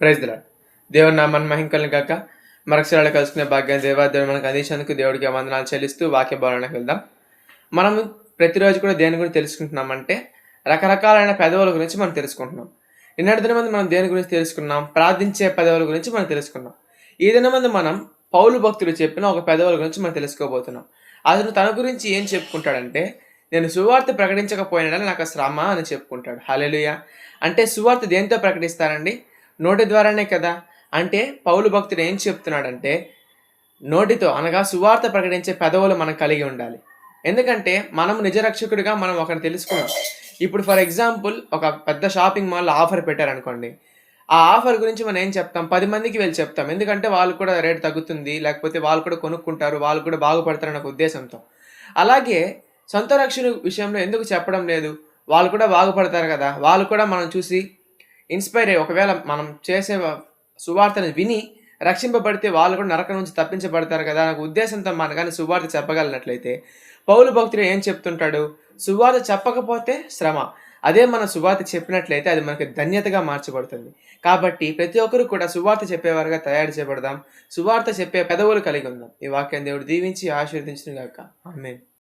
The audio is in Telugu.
ప్రైజ్ దిలాడ్ దేవుని మన మహింకల్ని కాక మరక్షరాలు కలుసుకునే భాగ్యం దేవాదేవుడు మనకు అందించేందుకు దేవుడికి వందనాలు చెల్లిస్తూ వాక్య భావనకు వెళ్దాం. మనం ప్రతిరోజు కూడా దేని గురించి తెలుసుకుంటున్నామంటే రకరకాలైన పెదవుల గురించి మనం తెలుసుకుంటున్నాం. నిన్నటి దినమంది మనం దేని గురించి తెలుసుకున్నాం? ప్రార్థించే పెదవుల గురించి మనం తెలుసుకున్నాం. ఈ దినమంది మనం పౌలు భక్తులు చెప్పిన ఒక పెదవుల గురించి మనం తెలుసుకోబోతున్నాం. అతను తన గురించి ఏం చెప్పుకుంటాడంటే నేను సువార్త ప్రకటించకపోయినా నాకు శ్రమ అని చెప్పుకుంటాడు. హలెలుయ అంటే సువార్త దేంతో ప్రకటిస్తారండి? నోటి ద్వారానే కదా? అంటే పౌలు భక్తుడు ఏం చెప్తున్నాడంటే నోటితో అనగా సువార్త ప్రకటించే పెదవులు మనం కలిగి ఉండాలి. ఎందుకంటే మనం నిజరక్షకుడిగా మనం ఒకరిని తెలుసుకున్నాం. ఇప్పుడు ఫర్ ఎగ్జాంపుల్ ఒక పెద్ద షాపింగ్ మాల్ ఆఫర్ పెట్టారనుకోండి. ఆ ఆఫర్ గురించి మనం ఏం చెప్తాం? పది మందికి వెళ్ళి చెప్తాం. ఎందుకంటే వాళ్ళు కూడా రేట్ తగ్గుతుంది లేకపోతే వాళ్ళు కూడా కొనుక్కుంటారు వాళ్ళు కూడా బాగుపడతారన్న ఒక ఉద్దేశంతో. అలాగే సొంత రక్షణ విషయంలో ఎందుకు చెప్పడం లేదు? వాళ్ళు కూడా బాగుపడతారు కదా? వాళ్ళు కూడా మనం చూసి ఇన్స్పైర్ అయ్యి ఒకవేళ మనం చేసే సువార్తను విని రక్షింపబడితే వాళ్ళు కూడా నరకం నుంచి తప్పించబడతారు కదా అనే ఉద్దేశంతో మన కానీ సువార్త చెప్పగలిగినట్లయితే పౌలు భక్తుడు ఏం చెప్తుంటాడు? సువార్త చెప్పకపోతే శ్రమ. అదే మన సువార్త చెప్పినట్లయితే అది మనకి ధన్యతగా మార్చబడుతుంది. కాబట్టి ప్రతి ఒక్కరు కూడా సువార్త చెప్పేవారుగా తయారు చేయబడదాం. సువార్త చెప్పే పెదవులు కలిగి ఉందాం. ఈ వాక్యం దేవుడు దీవించి ఆశీర్వదించిన గాక ఆమె